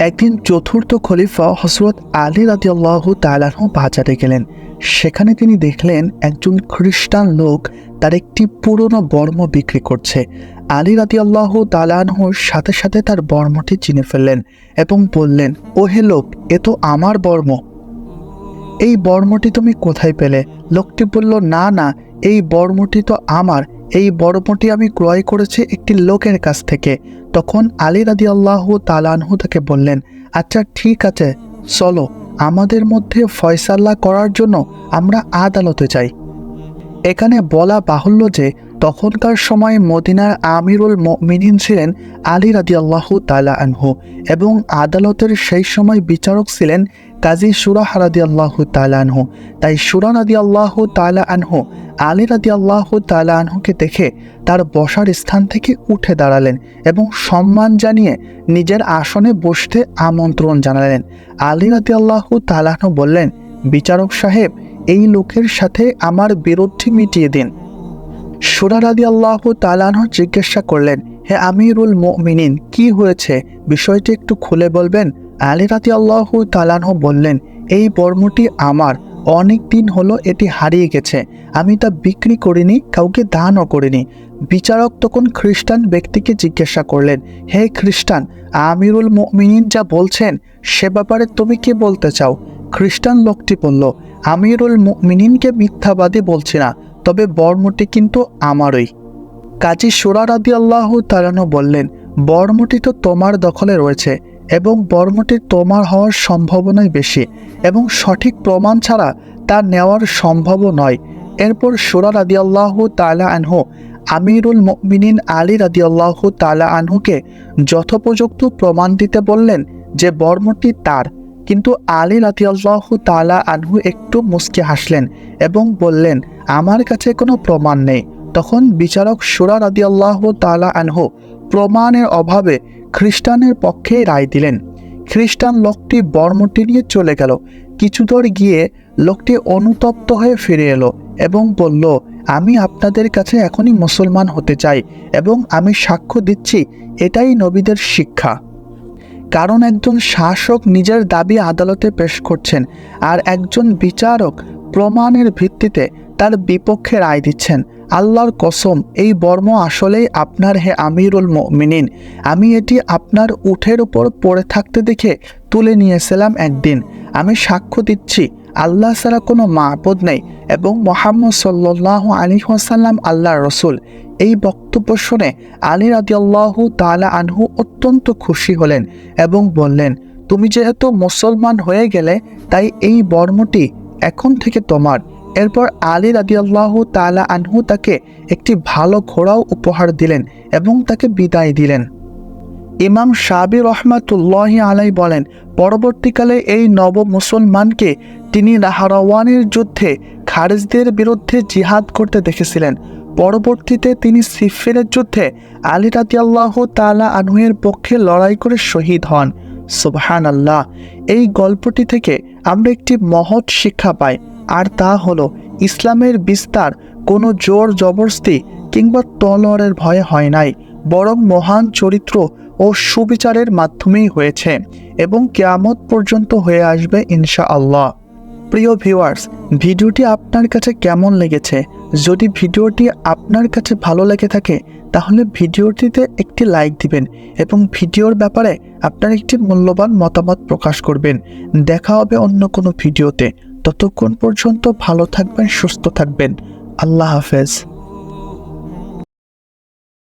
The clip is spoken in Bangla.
একদিন চতুর্থ খলিফা হজরত আলী রাদিয়াল্লাহ তালাহ বাজারে গেলেন। সেখানে তিনি দেখলেন একজন খ্রিস্টান লোক তার একটি পুরনো বর্ম বিক্রি করছে। আলী রাদিয়াল্লাহ তালাহর সাথে সাথে তার বর্মটি চিনে ফেললেন এবং বললেন ও হে লোক, এ তো আমার বর্ম। এই বর্মটি তুমি কোথায় পেলে? লোকটি বলল, না না, এই বর্মটি তো আমার। এই বর্মটি আমি ক্রয় করেছি একটি লোকের কাছ থেকে। তখন আলী রাদি আল্লাহ তালানহু তাকে বললেন আচ্ছা ঠিক আছে, চলো। আমাদের মধ্যে ফয়সাল্লা করার জন্য আমরা আদালতে যাই। এখানে বলা বাহুল্য যে, তখনকার সময় মদিনার আমিরুল মিনিন ছিলেন আলী রাদি আল্লাহ তালা আনহু এবং আদালতের সেই সময় বিচারক ছিলেন কাজী সুরাহ রাদি আল্লাহু তালা আনহু। তাই সুরা রাদি আল্লাহু তালা আনহু, আলী রাদি আল্লাহু তালা আনহুকে দেখে তার বসার স্থান থেকে উঠে দাঁড়ালেন এবং সম্মান জানিয়ে নিজের আসনে বসতে আমন্ত্রণ জানালেন। আলী রাদি আল্লাহু তালাহু বললেন, বিচারক সাহেব, এই লোকের সাথে আমার বিরোধটি মিটিয়ে দিন। সুরা রাদি আল্লাহ তালানহ জিজ্ঞাসা করলেন, হে আমিরুল মিনিন কি হয়েছে? বিষয়টি একটু খুলে বলবেন? আলী রাদি আল্লাহ তালানহ বললেন, এই বর্মটি আমার। অনেক দিন হলো এটি হারিয়ে গেছে। আমি তা বিক্রি করিনি, কাউকে দানও করিনি। বিচারক তখন খ্রিস্টান ব্যক্তিকে জিজ্ঞাসা করলেন, হে খ্রিস্টান, আমিরুল মিনিন যা বলছেন, সে ব্যাপারে তুমি কি বলতে চাও? খ্রিস্টান লোকটি বলল, আমিরুল মিনিনকে মিথ্যাবাদী বলছি না, তবে বর্মটি কিন্তু আমারই। কাজী সুরা রাদি আল্লাহ তালানো বললেন বর্মটি তো তোমার দখলে রয়েছে। এবং বর্মটি তোমার হওয়ার সম্ভাবনাই বেশি, এবং সঠিক প্রমাণ ছাড়া তা নেওয়ার সম্ভবও নয়। এরপর সুরা রাদি আল্লাহ তালা আনহু, আমিরুল মিনিন আলী রাদি আল্লাহ তালা আনহুকে যথোপযুক্ত প্রমাণ দিতে বললেন যে বর্মটি তার। কিন্তু আলী রাতি আল্লাহ তালা আনহু একটু মুসকে হাসলেন এবং বললেন, আমার কাছে কোনো প্রমাণ নেই। তখন বিচারক সুরা রাদি আল্লাহ তালা আনহু প্রমাণের অভাবে খ্রিস্টানের পক্ষে রায় দিলেন। খ্রিস্টান লোকটি বর্মটি নিয়ে চলে গেল। কিছু দূর গিয়ে লোকটি অনুতপ্ত হয়ে ফিরে এলো এবং বলল, আমি আপনাদের কাছে এখনই মুসলমান হতে চাই এবং আমি সাক্ষ্য দিচ্ছি, এটাই নবীদের শিক্ষা। কারণ একজন শাসক নিজের দাবি আদালতে পেশ করছেন আর একজন বিচারক প্রমাণের ভিত্তিতে তার বিপক্ষে রায় দিচ্ছেন। আল্লাহর কসম, এই বর্ম আসলেই আপনার হে আমিরুল মিনিন আমি এটি আপনার উঠের উপর পড়ে থাকতে দেখে তুলে নিয়েছিলাম একদিন। আমি সাক্ষ্য দিচ্ছি, আল্লাহ ছাড়া কোনো মাহবুদ নেই এবং মোহাম্মদ সাল্লাহ আলী ওয়াসাল্লাম আল্লাহ রসুল। এই বক্তব্য শুনে আলী রাদিয়াল্লাহ তালা আনহু অত্যন্ত খুশি হলেন এবং বললেন, তুমি যেহেতু মুসলমান হয়ে গেলে, তাই এই বর্মটি এখন থেকে তোমার। এরপর আলী রাদিয়াল্লাহ তালা আনহু তাকে একটি ভালো ঘোড়াও উপহার দিলেন এবং তাকে বিদায় দিলেন। ইমাম সাবির রহমাতুল্লাহ আলাই বলেন, পরবর্তীকালে এই নব মুসলমানকে তিনি রাহারাওয়ানের যুদ্ধে খারেজদের বিরুদ্ধে জিহাদ করতে দেখেছিলেন। পরবর্তীতে তিনি সিফিনের যুদ্ধে আলী রাতিয়াল্লাহ তালা আনহুয়ের পক্ষে লড়াই করে শহীদ হন। সুবহান আল্লাহ এই গল্পটি থেকে আমরা একটি মহৎ শিক্ষা পাই, আর তা হলো ইসলামের বিস্তার কোনো জোর জবরস্তি কিংবা তলোয়ারের ভয়ে হয় নাই, বরং মহান চরিত্র ও সুবিচারের মাধ্যমেই হয়েছে এবং কেয়ামত পর্যন্ত হয়ে আসবে ইনশা আল্লাহ প্রিয় ভিউয়ার্স, ভিডিওটি আপনার কাছে কেমন লেগেছে যদি ভিডিওটি আপনার কাছে ভালো লেগে থাকে, তাহলে ভিডিওটিতে একটি লাইক দিবেন এবং ভিডিওর ব্যাপারে আপনার একটি মূল্যবান মতামত প্রকাশ করবেন। দেখা হবে অন্য কোনো ভিডিওতে। ততক্ষণ পর্যন্ত ভালো থাকবেন, সুস্থ থাকবেন। আল্লাহ হাফেজ।